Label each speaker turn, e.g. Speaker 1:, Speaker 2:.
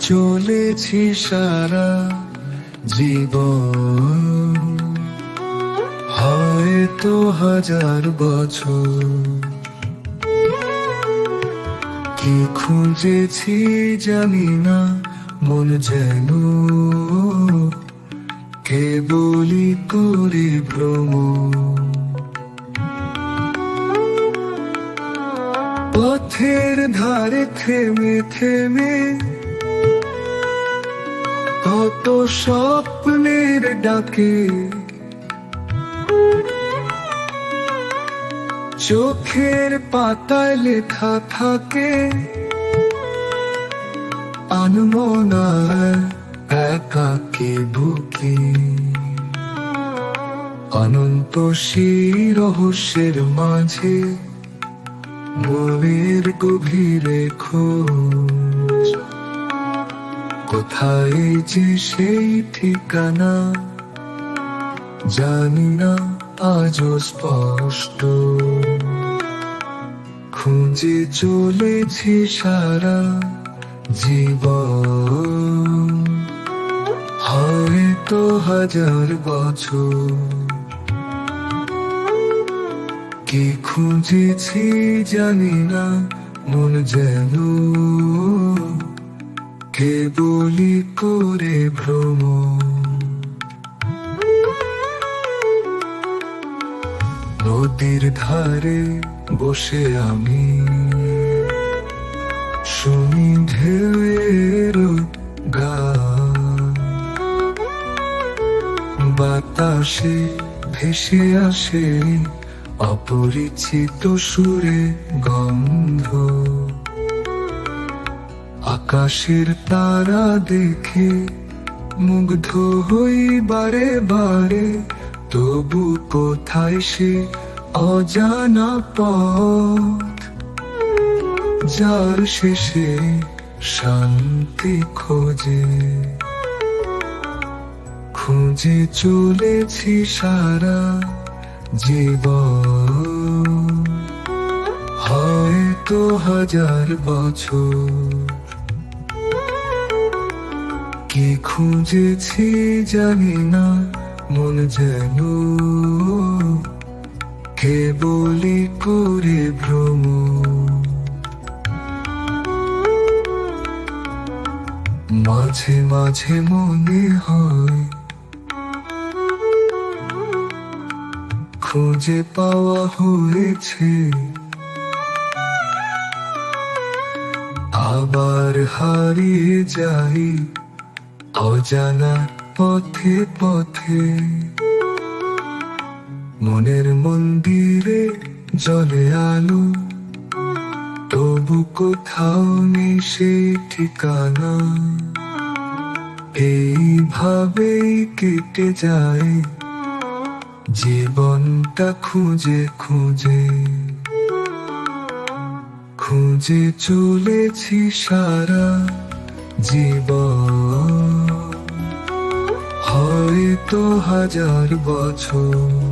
Speaker 1: চলেছি সারা জীবন। হয়তো হাজার বছর। কি খুঁজেছি জানি না, মন যেন কেবলই করে ভ্রম পথের ধারে থেমে থেমে স্বপ্নের ডাকে। চোখের পাতায় লেখা থাকে একাকে বুকে। অনন্ত সেই রহস্যের মাঝে মনের গভীরে খোঁজ। কোথায় যে সেই ঠিকানা? জানি না, আজও স্পষ্ট। খুঁজে চলেছি সারা জীবন। হয়তো হাজার বছর। কি খুঁজেছি জানি না, মন যেন কেবলই করে ভ্রম নদীর ধারে বসে আমি শুনি ঢেউয়ের বাতাসে ভেসে আসে অপরিচিত সুরে গন্ধ। আকাশের তারা দেখে মুগ্ধ হই বারে বারে, তবু কোথায় সে অজানা পথ? যার শেষে শান্তি খোঁজে। খুঁজে চলেছি সারা জীবন। হয়তো হাজার বছর কি খুঁজেছি জানি না, মন যেন কেবলই করে ভ্রম। মাঝে মাঝে মনে হয়, খুঁজে পাওয়া হয়েছে। আবার হারিয়ে যাই অজানা পথে পথে মনের মন্দিরে জলে আলো, তবু কোথাও নেই সেই ঠিকানা। এইভাবেই কেটে যায় জীবনটা খুঁজে খুঁজে। খুঁজে চলেছি সারা জীবন। হয়তো হাজার বছর।